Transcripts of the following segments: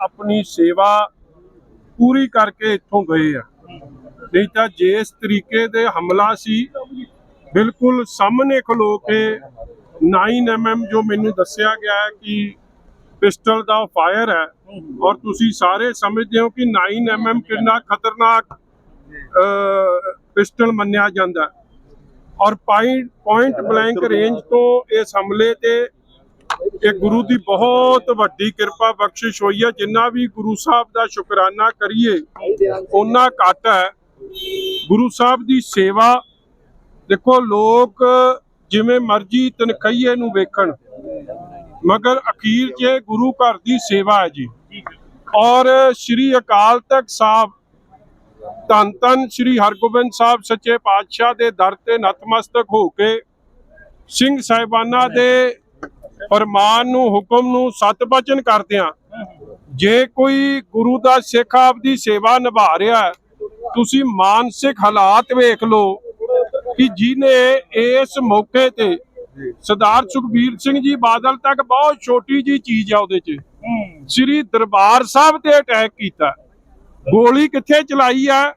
ਆਪਣੀ ਸੇਵਾ ਪੂਰੀ ਕਰਕੇ ਇੱਥੋਂ ਗਏ ਆ। ਨਹੀਂ ਤਾਂ ਜਿਸ ਤਰੀਕੇ ਦੇ ਹਮਲਾ ਸੀ, ਬਿਲਕੁਲ ਸਾਹਮਣੇ ਖਲੋ ਕੇ 9mm ਜੋ ਮੈਨੂੰ ਦੱਸਿਆ ਗਿਆ ਹੈ ਕਿ ਪਿਸਟਲ ਦਾ ਫਾਇਰ ਹੈ ਔਰ ਤੁਸੀਂ ਸਾਰੇ ਸਮਝਦੇ ਹੋ ਕਿ 9mm ਕਿੰਨਾ ਖਤਰਨਾਕ ਪਿਸਟਲ ਮੰਨਿਆ ਜਾਂਦਾ ਔਰ ਪੁਆਇੰਟ ਬਲੈਂਕ ਰੇਂਜ ਤੋਂ ਇਸ ਹਮਲੇ ਤੇ ਇਹ ਗੁਰੂ ਦੀ ਬਹੁਤ ਵੱਡੀ ਕਿਰਪਾ ਬਖਸ਼ਿਸ਼ ਹੋਈ ਹੈ। ਜਿੰਨਾ ਵੀ ਗੁਰੂ ਸਾਹਿਬ ਦਾ ਸ਼ੁਕਰਾਨਾ ਕਰੀਏ ਉਹਨਾਂ ਘੱਟ ਹੈ। ਗੁਰੂ ਸਾਹਿਬ ਦੀ ਸੇਵਾ, ਦੇਖੋ ਲੋਕ ਜਿਵੇਂ ਮਰਜ਼ੀ ਤਨਖਈਏ ਨੂੰ ਵੇਖਣ, ਮਗਰ ਅਖੀਰ 'ਚ ਗੁਰੂ ਘਰ ਦੀ ਸੇਵਾ ਹੈ ਜੀ। ਔਰ ਸ੍ਰੀ ਅਕਾਲ ਤਖਤ ਸਾਹਿਬ, ਧੰਨ ਧੰਨ ਸ੍ਰੀ ਹਰਗੋਬਿੰਦ ਸਾਹਿਬ ਸੱਚੇ ਪਾਤਸ਼ਾਹ ਦੇ ਦਰ ਤੇ ਨਤਮਸਤਕ ਹੋ ਕੇ ਸਿੰਘ ਸਾਹਿਬਾਨਾਂ ਦੇ ਫਰਮਾਨ ਨੂੰ ਹੁਕਮ ਨੂੰ ਸਤ ਬਚਨ ਕਰਦਿਆਂ ਜੇ ਕੋਈ ਗੁਰੂ ਦਾ ਸਿੱਖ ਆਪ ਦੀ ਸੇਵਾ ਨਿਭਾ ਰਿਹਾ ਤੁਸੀਂ ਮਾਨਸਿਕ ਹਾਲਾਤ ਵੇਖ ਲਓ ਕਿ ਜਿਨੇ ਇਸ ਮੌਕੇ ਤੇ ਸਰਦਾਰ ਸੁਖਬੀਰ ਸਿੰਘ ਜੀ ਬਾਦਲ ਤੱਕ ਬਹੁਤ ਛੋਟੀ ਜੀ ਚੀਜ਼ ਆ ਉਹਦੇ 'ਚ। ਸ੍ਰੀ ਦਰਬਾਰ ਸਾਹਿਬ ਤੇ ਅਟੈਕ ਕੀਤਾ। ਗੋਲੀ ਕਿੱਥੇ ਚਲਾਈ ਆ?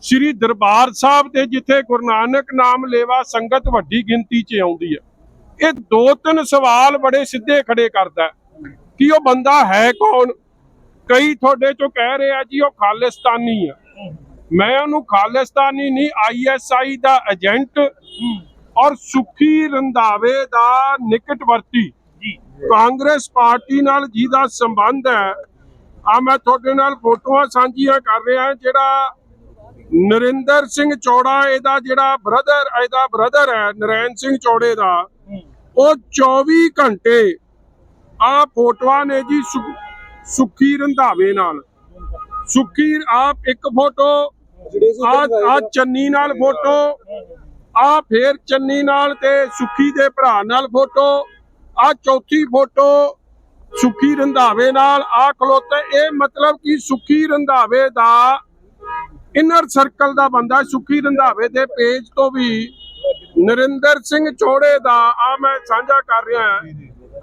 ਸ੍ਰੀ ਦਰਬਾਰ ਸਾਹਿਬ ਤੇ ਜਿੱਥੇ ਗੁਰੂ ਨਾਨਕ ਨਾਮ ਲੇਵਾ ਸੰਗਤ ਵੱਡੀ ਗਿਣਤੀ 'ਚ ਆਉਂਦੀ ਹੈ ਇਹ ਦੋ ਤਿੰਨ ਸਵਾਲ ਬੜੇ ਸਿੱਧੇ ਖੜੇ ਕਰਦਾ ਕਿ ਉਹ ਬੰਦਾ ਹੈ ਕੌਣ? ਕਈ ਤੁਹਾਡੇ ਚੋਂ ਕਹਿ ਰਹੇ ਆ ਜੀ ਉਹ ਖਾਲਿਸਤਾਨੀ ਆ। ਮੈਂ ਉਹਨੂੰ ਖਾਲਿਸਤਾਨੀ ਨਹੀਂ ਆਈਐਸਆਈ ਦਾ ਏਜੰਟ ਔਰ ਸੁਖੀ ਰੰਧਾਵੇ ਦਾ ਨਿਕਟਵਰਤੀ। ਕਾਂਗਰਸ ਪਾਰਟੀ ਨਾਲ ਜਿਹਦਾ ਸੰਬੰਧ ਹੈ। ਆ ਮੈਂ ਤੁਹਾਡੇ ਨਾਲ ਫੋਟੋਆਂ ਸਾਂਝੀਆਂ ਕਰ ਰਿਹਾ ਜਿਹੜਾ ਨਰਿੰਦਰ ਸਿੰਘ ਚੌੜਾ ਇਹਦਾ ਜਿਹੜਾ ਬ੍ਰਦਰ ਇਹਦਾ ਬ੍ਰਦਰ ਹੈ ਨਰੈਣ ਸਿੰਘ ਚੌੜੇ ਦਾ ਉਹ 24 ਘੰਟੇ ਆ ਫੋਟੋਆਂ ਨੇ ਜੀ ਸੁੱਖੀ ਰੰਧਾਵੇ ਨਾਲ। ਸੁੱਖੀ ਆਪ ਇੱਕ ਫੋਟੋ ਆ ਆ ਚੰਨੀ ਨਾਲ ਫੋਟੋ ਆ ਫੇਰ ਚੰਨੀ ਨਾਲ ਤੇ ਸੁੱਖੀ ਦੇ ਭਰਾ ਨਾਲ ਫੋਟੋ ਆ ਚੌਥੀ ਫੋਟੋ ਸੁੱਖੀ ਰੰਧਾਵੇ ਨਾਲ ਆ ਖਲੋਤੇ। ਇਹ ਮਤਲਬ ਕਿ ਸੁੱਖੀ ਰੰਧਾਵੇ ਦਾ ਇਨਰ ਸਰਕਲ ਦਾ ਬੰਦਾ ਸੁੱਖੀ ਰੰਧਾਵੇ ਦੇ ਪੇਜ ਤੋਂ ਵੀ ਨਰਿੰਦਰ ਸਿੰਘ ਚੋੜੇ ਦਾ ਆ ਮੈਂ ਸਾਂਝਾ ਕਰ ਰਿਹਾ ਹਾਂ।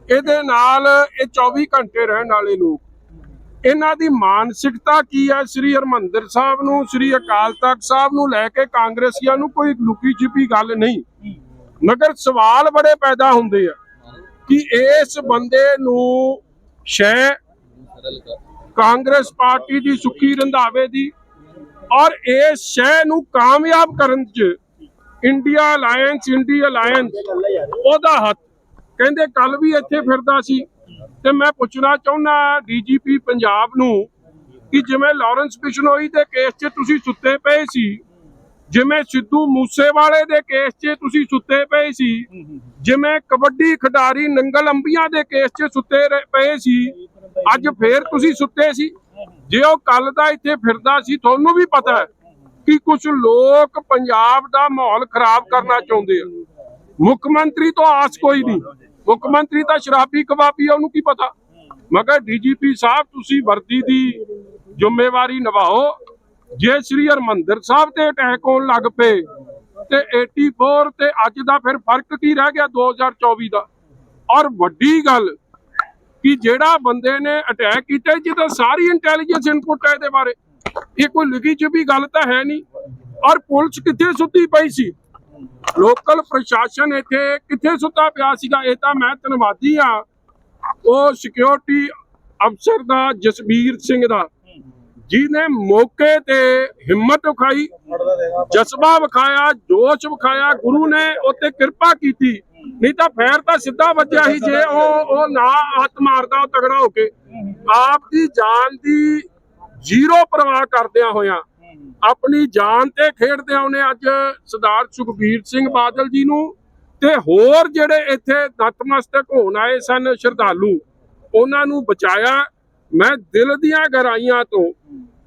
ਇਹਦੇ ਨਾਲ ਇਹ 24 ਘੰਟੇ ਰਹਿਣ ਵਾਲੇ ਲੋਕ। ਇਹਨਾਂ ਦੀ ਮਾਨਸਿਕਤਾ ਕੀ ਹੈ? ਸ੍ਰੀ ਹਰਮੰਦਰ ਸਾਹਿਬ ਨੂੰ ਸ੍ਰੀ ਅਕਾਲ ਤਖਤ ਸਾਹਿਬ ਨੂੰ ਲੈ ਕੇ ਕਾਂਗਰਸੀਆਂ ਨੂੰ ਕੋਈ ਲੁਕੀ ਛਿਪੀ ਗੱਲ ਨਹੀਂ। ਮਗਰ ਸਵਾਲ ਬੜੇ ਪੈਦਾ ਹੁੰਦੇ ਆ ਕਿ ਇਸ ਬੰਦੇ ਨੂੰ ਸ਼ੈ ਕਾਂਗਰਸ ਪਾਰਟੀ ਦੀ ਸੁੱਖੀ ਰੰਧਾਵੇ ਦੀ ਔਰ ਇਸ ਸ਼ੈ ਨੂੰ ਕਾਮਯਾਬ ਕਰਨ ਚ ਇੰਡੀਆ ਅਲਾਈਅੰਸ ਇੰਡੀਆ ਅਲਾਈਅੰਸ ਉਹਦਾ ਹੱਥ। ਕਹਿੰਦੇ ਕੱਲ ਵੀ ਇੱਥੇ ਫਿਰਦਾ ਸੀ। ਤੇ ਮੈਂ ਪੁੱਛਣਾ ਚਾਹੁੰਦਾ ਡੀਜੀਪੀ ਪੰਜਾਬ ਨੂੰ ਕਿ ਜਿਵੇਂ ਲਾਰੈਂਸ ਬਿਸ਼ਨੋਈ ਦੇ ਕੇਸ 'ਚ ਤੁਸੀਂ ਸੁੱਤੇ ਪਏ ਸੀ, ਜਿਵੇਂ ਸਿੱਧੂ ਮੂਸੇਵਾਲੇ ਦੇ ਕੇਸ 'ਚ ਤੁਸੀਂ ਸੁੱਤੇ ਪਏ ਸੀ, ਜਿਵੇਂ ਕਬੱਡੀ ਖਿਡਾਰੀ ਨੰਗਲ ਅੰਬੀਆਂ ਦੇ ਕੇਸ 'ਚ ਸੁੱਤੇ ਪਏ ਸੀ, ਅੱਜ ਫੇਰ ਤੁਸੀਂ ਸੁੱਤੇ ਸੀ। ਜੇ ਉਹ ਕੱਲ ਦਾ ਇੱਥੇ ਫਿਰਦਾ ਸੀ, ਤੁਹਾਨੂੰ ਵੀ ਪਤਾ ਹੈ ਕਿ ਕੁਝ ਲੋਕ ਪੰਜਾਬ ਦਾ ਮਾਹੌਲ ਖਰਾਬ ਕਰਨਾ ਚਾਹੁੰਦੇ ਆ। ਮੁੱਖ ਮੰਤਰੀ ਤੋਂ ਆਸ ਕੋਈ ਨਹੀਂ। ਮੁੱਖ ਮੰਤਰੀ ਤਾਂ ਸ਼ਰਾਬੀ ਕਬਾਬੀ ਆ, ਉਹਨੂੰ ਕੀ ਪਤਾ? ਮਗਰ ਡੀਜੀਪੀ ਸਾਹਿਬ, ਤੁਸੀਂ ਵਰਦੀ ਦੀ ਜ਼ਿੰਮੇਵਾਰੀ ਨਿਭਾਓ। ਜੇ ਸ੍ਰੀ ਹਰਮੰਦਰ ਸਾਹਿਬ ਤੇ ਅਟੈਕ ਹੋਣ ਲੱਗ ਪਏ, ਤੇ 84 ਤੇ ਅੱਜ ਦਾ ਫਿਰ ਫ਼ਰਕ ਕੀ ਰਹਿ ਗਿਆ 2024 ਦਾ? ਔਰ ਵੱਡੀ ਗੱਲ ਕਿ ਜਿਹੜਾ ਬੰਦੇ ਨੇ ਅਟੈਕ ਕੀਤਾ ਜਿਹਦਾ ਸਾਰੀ ਇੰਟੈਲੀਜੈਂਸ ਇਨਪੁਟ ਹੈ ਇਹਦੇ ਬਾਰੇ। ਇਹ ਕੋਈ ਲਿਖੀ ਚੁਪੀ ਗੱਲ ਤਾਂ ਹੈ ਨਹੀਂ। ਔਰ ਪੁਲਿਸ ਕਿੱਥੇ ਸੁੱਤੀ ਪਈ ਸੀ? ਲੋਕਲ ਪ੍ਰਸ਼ਾਸਨ ਇੱਥੇ ਕਿੱਥੇ ਸੁੱਤਾ ਪਿਆ ਸੀਗਾ? ਇਹ ਤਾਂ ਮੈਂ ਧੰਨਵਾਦੀ ਆ ਉਹ ਸਿਕਿਉਰਿਟੀ ਅਫਸਰ ਦਾ, ਜਸਬੀਰ ਸਿੰਘ ਦਾ, ਜਿਹਨੇ ਮੌਕੇ ਤੇ ਹਿੰਮਤ ਵਿਖਾਈ, ਜਜ਼ਬਾ ਵਿਖਾਇਆ, ਜੋਸ਼ ਵਿਖਾਇਆ। ਗੁਰੂ ਨੇ ਉੱਤੇ ਕਿਰਪਾ ਕੀਤੀ। ਨਹੀਂ ਤਾਂ ਫੇਰ ਤਾਂ ਸਿੱਧਾ ਵੱਜਿਆ ਸੀ ਜੇ ਉਹ ਉਹ ਨਾ ਹੱਥ ਮਾਰਦਾ, ਉਹ ਤਗੜਾ ਹੋ ਕੇ। ਆਪ ਦੀ ਜਾਨ ਦੀ ਜ਼ੀਰੋ ਪਰਵਾਹ ਕਰਦਿਆਂ ਹੋਇਆਂ, ਆਪਣੀ ਜਾਨ ਤੇ ਖੇਡਦਿਆਂ ਉਹਨੇ ਅੱਜ ਸਰਦਾਰ ਸੁਖਬੀਰ ਸਿੰਘ ਬਾਦਲ ਜੀ ਨੂੰ ਤੇ ਹੋਰ ਜਿਹੜੇ ਇੱਥੇ ਨਤਮਸਤਕ ਹੋਣ ਆਏ ਸਨ ਸ਼ਰਧਾਲੂ, ਉਹਨਾਂ ਨੂੰ ਬਚਾਇਆ। ਮੈਂ ਦਿਲ ਦੀਆਂ ਗਹਿਰਾਈਆਂ ਤੋਂ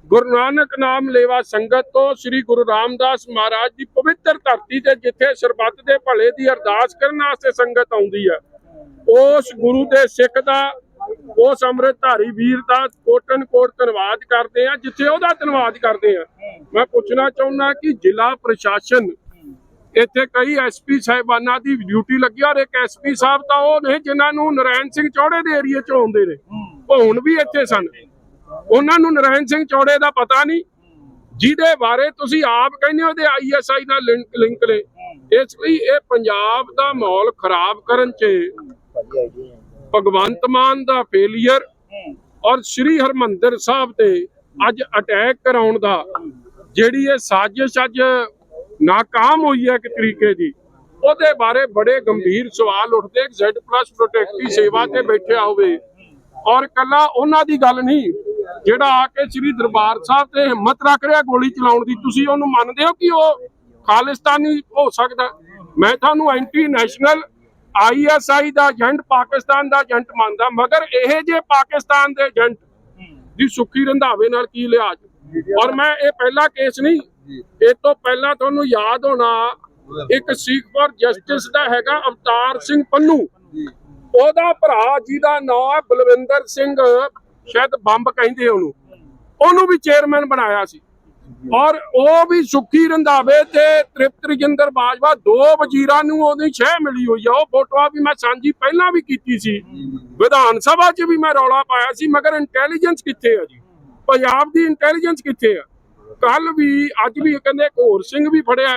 ਗੁਰੂ ਨਾਨਕ ਨਾਮ ਲੇਵਾ ਸੰਗਤ ਤੋਂ ਸ੍ਰੀ ਗੁਰੂ ਰਾਮਦਾਸ ਮਹਾਰਾਜ ਦੀ ਪਵਿੱਤਰ ਧਰਤੀ ਤੇ ਜਿੱਥੇ ਸਰਬੱਤ ਦੇ ਭਲੇ ਦੀ ਅਰਦਾਸ ਕਰਨ ਵਾਸਤੇ ਸੰਗਤ ਆਉਂਦੀ ਹੈ ਉਸ ਗੁਰੂ ਦੇ ਸਿੱਖ ਦਾ ਉਸ ਅੰਮ੍ਰਿਤਧਾਰੀ ਵੀਰ ਦਾ ਕੋਟਨ ਕੋਟ ਧੰਨਵਾਦ ਕਰਦੇ ਆ ਜਿੱਥੇ ਉਹਦਾ ਧੰਨਵਾਦ ਕਰਦੇ ਆ। ਮੈਂ ਪੁੱਛਣਾ ਚਾਹੁੰਦਾ ਕਿ ਜ਼ਿਲ੍ਹਾ ਪ੍ਰਸ਼ਾਸਨ ਇੱਥੇ ਕਈ ਐਸਪੀ ਸਾਹਿਬਾਨਾਂ ਦੀ ਡਿਊਟੀ ਲੱਗੀ ਔਰ ਇੱਕ ਐਸਪੀ ਸਾਹਿਬ ਤਾਂ ਉਹ ਨੇ ਜਿਨ੍ਹਾਂ ਨੂੰ ਨਰੈਣ ਸਿੰਘ ਚੌੜੇ ਦੇ ਏਰੀਏ ਚ ਆਉਂਦੇ ਨੇ ਉਹ ਹੁਣ ਵੀ ਇੱਥੇ ਸਨ। ਉਹਨਾਂ ਨੂੰ ਨਰਾਇਣ ਸਿੰਘ ਚੌੜੇ ਦਾ ਪਤਾ ਨਹੀਂ। ਜਿਹਦੇ ਬਾਰੇ ਤੁਸੀਂ ਆਪ ਕਹਿੰਦੇ ਹੋ ਉਹਦੇ ਆਈਐਸਆਈ ਨਾਲ ਲਿੰਕ ਲਿੰਕ ਨੇ। ਇਸ ਲਈ ਇਹ ਪੰਜਾਬ ਦਾ ਮਾਹੌਲ ਖਰਾਬ ਕਰਨ 'ਚ ਭਗਵੰਤ ਮਾਨ ਦਾ ਫੇਲਿਅਰ ਔਰ ਸ੍ਰੀ ਹਰਮੰਦਰ ਸਾਹਿਬ ਤੇ ਅੱਜ ਅਟੈਕ ਕਰਾਉਣ ਦਾ, ਜਿਹੜੀ ਇਹ ਸਾਜ਼ਿਸ਼ ਅੱਜ ਨਾਕਾਮ ਹੋਈ ਹੈ ਇੱਕ ਤਰੀਕੇ ਦੀ, ਉਹਦੇ ਬਾਰੇ ਬੜੇ ਗੰਭੀਰ ਸਵਾਲ ਉੱਠਦੇ ਜ਼ੈਡ ਪਲੱਸ ਪ੍ਰੋਟੈਕਟੀ ਸੇਵਾ ਤੇ ਬੈਠਿਆ ਹੋਵੇ। ਔਰ ਕੱਲਾ ਉਹਨਾਂ ਦੀ ਗੱਲ ਨਹੀਂ ਜਿਹੜਾ ਆ ਕੇ ਸ੍ਰੀ ਦਰਬਾਰ ਸਾਹਿਬ ਤੇ ਹਿੰਮਤ ਰੱਖ ਰਿਹਾ ਗੋਲੀ ਚਲਾਉਣ ਦੀ, ਤੁਸੀਂ ਉਹਨੂੰ ਮੰਨਦੇ ਹੋ ਕਿ ਉਹ ਖਾਲਿਸਤਾਨੀ ਹੋ ਸਕਦਾ? ਮੈਂ ਤੁਹਾਨੂੰ ਐਂਟੀ ਨੈਸ਼ਨਲ ਆਈਐਸਆਈ ਦਾ ਏਜੰਟ, ਪਾਕਿਸਤਾਨ ਦਾ ਏਜੰਟ ਮੰਨਦਾ, ਮਗਰ ਇਹ ਜੇ ਪਾਕਿਸਤਾਨ ਦੇ ਏਜੰਟ ਦੀ ਸੁੱਖੀ ਰੰਧਾਵੇ ਨਾਲ ਕੀ ਲਿਹਾਜ਼? ਔਰ ਮੈਂ ਇਹ ਪਹਿਲਾ ਕੇਸ ਨਹੀਂ, ਇਹ ਤੋਂ ਪਹਿਲਾਂ ਤੁਹਾਨੂੰ ਯਾਦ ਹੋਣਾ, ਇੱਕ ਸਿੱਖ ਫॉर ਜਸਟਿਸ ਦਾ ਹੈਗਾ ਅਵਤਾਰ ਸਿੰਘ ਪੰਨੂ। ਉਹਦਾ ਭਰਾ ਜਿਹਦਾ ਨਾਮ ਹੈ ਬਲਵਿੰਦਰ ਸਿੰਘ ਸ਼ਾਇਦ ਬੰਬ ਕਹਿੰਦੇ ਉਹਨੂੰ। ਉਹਨੂੰ ਵੀ ਚੇਅਰਮੈਨ ਬਣਾਇਆ ਸੀ। ਔਰ ਉਹ ਵੀ ਸੁੱਖੀ ਰੰਧਾਵੇ ਤੇ ਤ੍ਰਿਪਤ ਰਜਿੰਦਰ ਬਾਜਵਾ ਦੋ ਵਜ਼ੀਰਾਂ ਨੂੰ ਉਹਦੀ ਛੇ ਮਿਲੀ ਹੋਈ ਆ। ਉਹ ਫੋਟੋਆਂ ਵੀ ਮੈਂ ਸਾਂਝੀ ਪਹਿਲਾਂ ਵੀ ਕੀਤੀ ਸੀ। ਵਿਧਾਨ ਸਭਾ 'ਚ ਵੀ ਮੈਂ ਰੌਲਾ ਪਾਇਆ ਸੀ ਮਗਰ ਇੰਟੈਲੀਜੈਂਸ ਕਿੱਥੇ ਆ ਜੀ? ਪੰਜਾਬ ਦੀ ਇੰਟੈਲੀਜੈਂਸ ਕਿੱਥੇ ਆ? ਕੱਲ ਵੀ ਅੱਜ ਵੀ ਕਹਿੰਦੇ ਹੋਰ ਸਿੰਘ ਵੀ ਫੜਿਆ।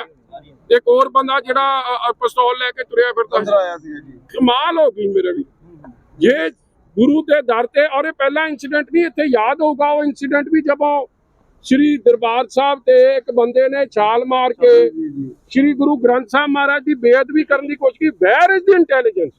ਇੱਕ ਹੋਰ ਬੰਦਾ ਜਿਹੜਾ ਪਿਸਤੌਲ ਲੈ ਕੇ ਤੁਰਿਆ ਫਿਰਦਾ ਸੀ। ਕਮਾਲ ਹੋ ਗਈ ਮੇਰੇ ਵੀ। ਜੇ ਗੁਰੂ ਦੇ ਦਰ ਤੇ ਔਰ ਇਹ ਪਹਿਲਾ ਇਨਸੀਡੈਂਟ ਨਹੀਂ ਇੱਥੇ ਯਾਦ ਹੋਊਗਾ ਉਹ ਇਨਸੀਡੈਂਟ ਵੀ ਜਦੋਂ ਸ੍ਰੀ ਦਰਬਾਰ ਸਾਹਿਬ ਤੇ ਇੱਕ ਬੰਦੇ ਨੇ ਛਾਲ ਮਾਰ ਕੇ ਸ੍ਰੀ ਗੁਰੂ ਗ੍ਰੰਥ ਸਾਹਿਬ ਮਹਾਰਾਜ ਦੀ ਬੇਅਦਬੀ ਕਰਨ ਦੀ ਕੋਸ਼ਿਸ਼ ਕੀਤੀ। Where is the intelligence